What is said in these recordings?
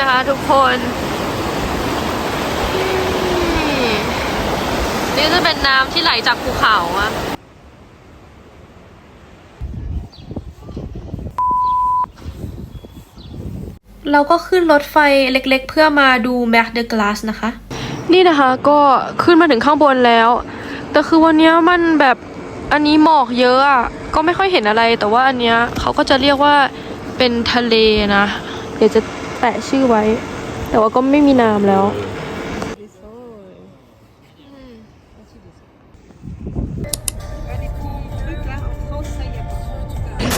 นะคะทุกคนนี่จะเป็นน้ำที่ไหลจากภูเขาอะเราก็ขึ้นรถไฟเล็กๆ เพื่อมาดูแม็กเดอะกลาสนะคะ นี่นะคะก็ขึ้นมาถึงข้างบนแล้ว แต่คือวันนี้มันแบบอันนี้หมอกเยอะอะก็ไม่ค่อยเห็นอะไร แต่ว่าอันเนี้ยเขาก็จะเรียกว่าเป็นทะเลนะ เดี๋ยวจะ แปะชื่อไว้ แต่ว่าก็ไม่มีนามแล้ว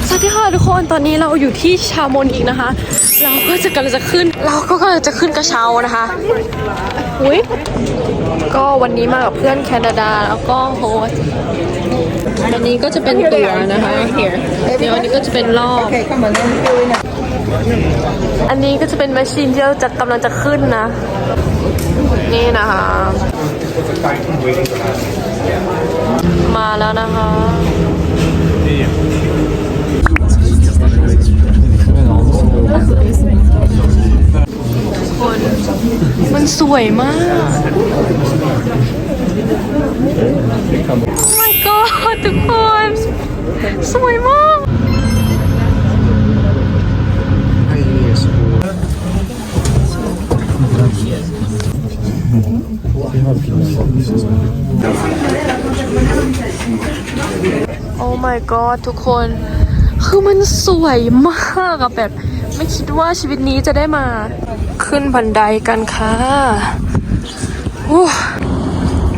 สวัสดีค่ะทุกคนตอนนี้เราอยู่ที่ชาโมนอีกนะคะ เราก็จะกำลังจะขึ้น เราก็กำลังจะขึ้นกระเช้านะคะอุ้ยก็วันนี้มากับเพื่อนแคนาดาแล้วก็โฮสต์อันนี้ก็จะเป็นตัวนะคะเดี๋ยวอันนี้ก็จะเป็นรอบ อันนี้ก็จะเป็นแมชชีนที่เราจะกำลังจะขึ้นนะ นี่นะคะ มาแล้วนะคะคนมันสวยมาก Oh my god ทุกคน สวยมาก โอ้ my god ทุกคน คือมันสวยมากอะแบบ ไม่คิดว่าชีวิตนี้จะได้มา ขึ้นบันไดกันค่ะ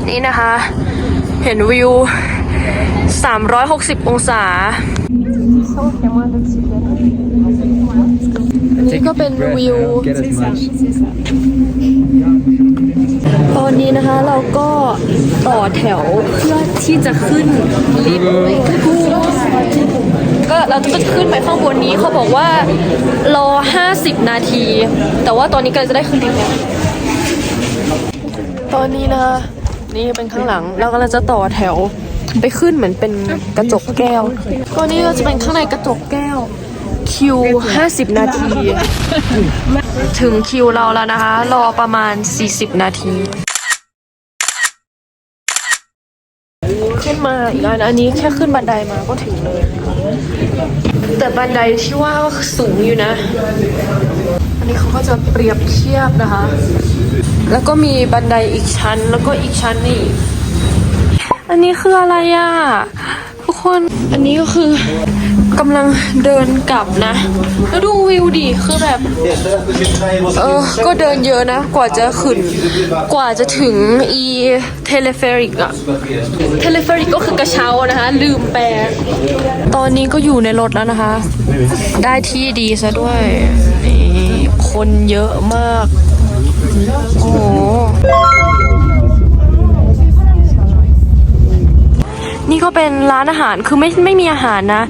นี่นะคะ เห็นวิว 360 องศาอันนี้ก็เป็นวิว ตอนนี้นะคะเราก็ต่อแถวเพื่อที่จะขึ้นลิฟต์ก็เราจะขึ้นไปข้างบนนี้เขาบอกว่ารอ 50 นาที แต่ว่าตอนนี้ก็จะได้ขึ้นลิฟต์แล้วตอนนี้นะคะนี่เป็นข้างหลังเรากำลังจะต่อแถวไปขึ้นเหมือนเป็นกระจกแก้วก็นี่ก็จะเป็นข้างในกระจกแก้ว คิว 50 นาที ถึงคิวเราแล้วนะคะ รอประมาณ 40 นาที ขึ้นมาอีกอันอันนี้แค่ขึ้นบันไดมาก็ถึงเลย แต่บันไดที่ว่าสูงอยู่นะ อันนี้เขาก็จะเปรียบเทียบนะคะ แล้วก็มีบันไดอีกชั้นแล้วก็อีกชั้นนี่ อันนี้คืออะไรอะทุกคน อันนี้ก็คือ กำลังเดินกลับนะ แล้วดูวิวดิคือแบบ เออ ก็เดินเยอะนะ กว่าจะขึ้น กว่าจะถึงอีเทเลเฟริกอะเทเลเฟริกก็คือกระเช้านะคะ ลืมแปลตอนนี้ก็อยู่ในรถแล้วนะคะ ได้ที่ดีซะด้วยนี่คนเยอะมาก ก็เป็นร้านอาหารคือไม่ไม่มีอาหารนะ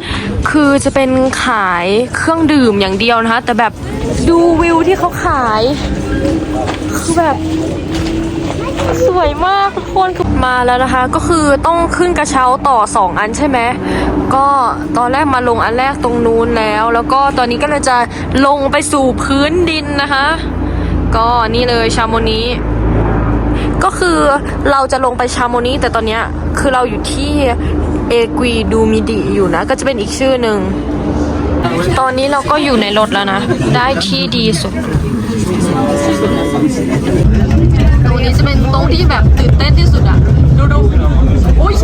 คือจะเป็นขายเครื่องดื่มอย่างเดียวนะคะ แต่แบบดูวิวที่เขาขาย คือแบบสวยมากทุกคนมาแล้วนะคะ ก็คือต้องขึ้นกระเช้าต่อสองอันใช่ไหมก็ตอนแรกมาลงอันแรกตรงนู้นแล้ว แล้วก็ตอนนี้ก็เลยจะลงไปสู่พื้นดินนะคะ ก็นี่เลยชาโมนี้ ก็คือเราจะลงไปชาโมนีแต่ตอนนี้คือเราอยู่ที่เอกุยดูมิดิอยู่นะ ก็จะเป็นอีกชื่อหนึ่ง ตอนนี้เราก็อยู่ในรถแล้วนะ ได้ที่ดีสุดตรงนี้จะเป็นตรงที่แบบตื่นเต้นที่สุดอะดูดูอุ้ย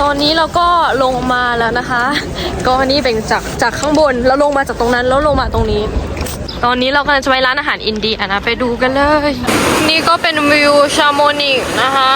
ตอนนี้เราก็ลงมาแล้วนะคะ ก็นี่เป็นจากจากข้างบนแล้วลงมาจากตรงนั้นแล้วลงมาตรงนี้ ตอนนี้เรากำลังจะไปร้านอาหารอินเดียนะ ไปดูกันเลย นี่ก็เป็นวิวชาโมนิกนะคะ